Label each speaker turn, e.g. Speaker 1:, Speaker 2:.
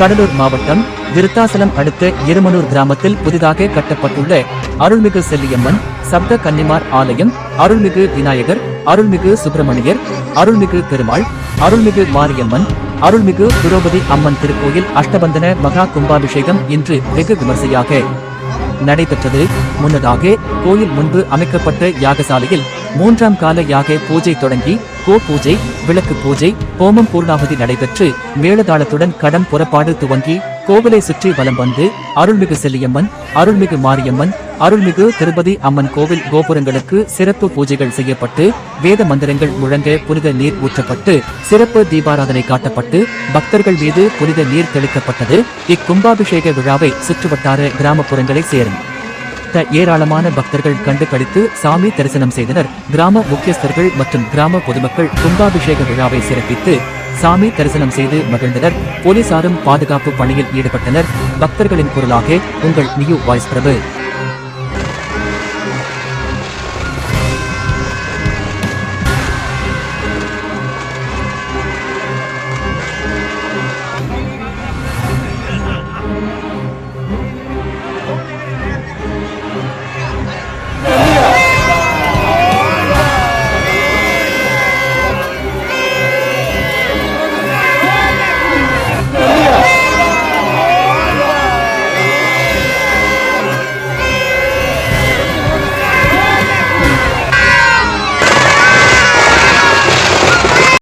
Speaker 1: கடலூர் மாவட்டம் விருத்தாசலம் அடுத்த இருமனூர் கிராமத்தில் புதிதாக கட்டப்பட்டுள்ள அருள்மிகு செல்லியம்மன் சப்த கன்னிமார் ஆலயம் அருள்மிகு விநாயகர் அருள்மிகு சுப்பிரமணியர் அருள்மிகு பெருமாள் அருள்மிகு மாரியம்மன் அருள்மிகு திரௌபதி அம்மன் திருக்கோயில் அஷ்டபந்தன மகா கும்பாபிஷேகம் இன்று வெகு விமர்சையாக நடைபெற்றது. முன்னதாக கோயில் முன்பு அமைக்கப்பட்ட யாகசாலையில் மூன்றாம் கால யாக பூஜை தொடங்கி கோ பூஜை விளக்கு பூஜை ஹோமம் பூர்ணாவதி நடைபெற்று மேளதாளத்துடன் கடன் புறப்பாடு துவங்கி கோவிலை சுற்றி வலம் வந்து அருள்மிகு செல்லியம்மன் அருள்மிகு மாரியம்மன் அருள்மிகு திருப்பதி அம்மன் கோவில் கோபுரங்களுக்கு சிறப்பு பூஜைகள் செய்யப்பட்டு வேத மந்திரங்கள் முழங்க புனித நீர் ஊற்றப்பட்டு சிறப்பு தீபாராதனை காட்டப்பட்டு பக்தர்கள் மீது புனித நீர் தெளிக்கப்பட்டது. இக்கும்பாபிஷேக விழாவை சுற்றுவட்டார கிராமப்புறங்களை சேரும். த ஏராளமான பக்தர்கள் கண்டு கழித்து சாமி தரிசனம் செய்தனர். கிராம முக்கியஸ்தர்கள் மற்றும் கிராம பொதுமக்கள் கும்பாபிஷேக விழாவை சிறப்பித்து சாமி தரிசனம் செய்து மகிழ்ந்தனர். போலீசாரும் பாதுகாப்பு பணியில் ஈடுபட்டனர். பக்தர்களின் குரலாக உங்கள் நியூ வாய்ஸ் பிரபு.